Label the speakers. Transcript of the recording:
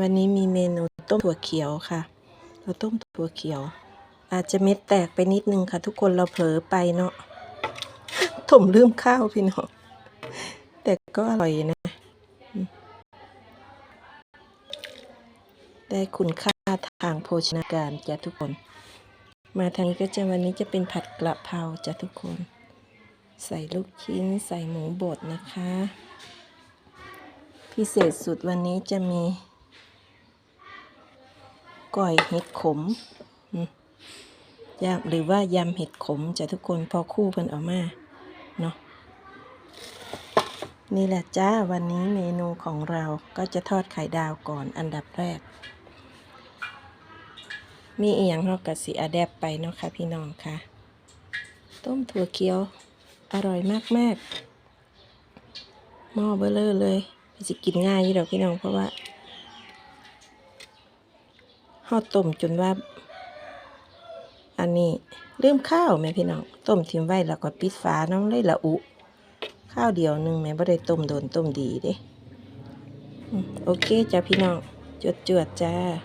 Speaker 1: วันนี้มีเมนูต้มถั่วเขียวค่ะ เราต้มถั่วเขียว อาจจะเม็ดแตกไปนิดนึงค่ะ ทุกคนเราเผลอไปเนาะถมลืมข้าวพี่น้องแต่ก็อร่อยนะ ได้คุณค่าทางโภชนาการจ้ะทุกคน มาทางนี้ก็จะวันนี้จะเป็นผัดกระเพราจ้ะทุกคน ใส่ลูกชิ้นใส่หมูบดนะคะ พิเศษสุดวันนี้จะมี ก้อยเห็ดขมยำหรือว่ายำเห็ดขมจะทุกคนพอคู่กันออกมาเนาะนี่แหละจ้าวันนี้เมนูของเราก็จะทอดไข่ดาวก่อนอันดับแรก มีอีหยังเรากะสิอะแดปไปเนาะค่ะพี่น้องค่ะ ต้มถั่วเขียวอร่อยมากๆหม้อเบลเลอร์เลย สิกินง่ายอยู่ดอกพี่น้องเพราะว่า ห่อต้มจนว่า อันนี้ลืมข้าวแม่พี่น้องต้มทิ้งไว้แล้วก็ปิดฝาน้องเลยละอุ ข้าวเดียวหนึ่งแม่บ่ได้ต้มโดนต้มดีเด้โอเคจ้าพี่น้องจวดจ้า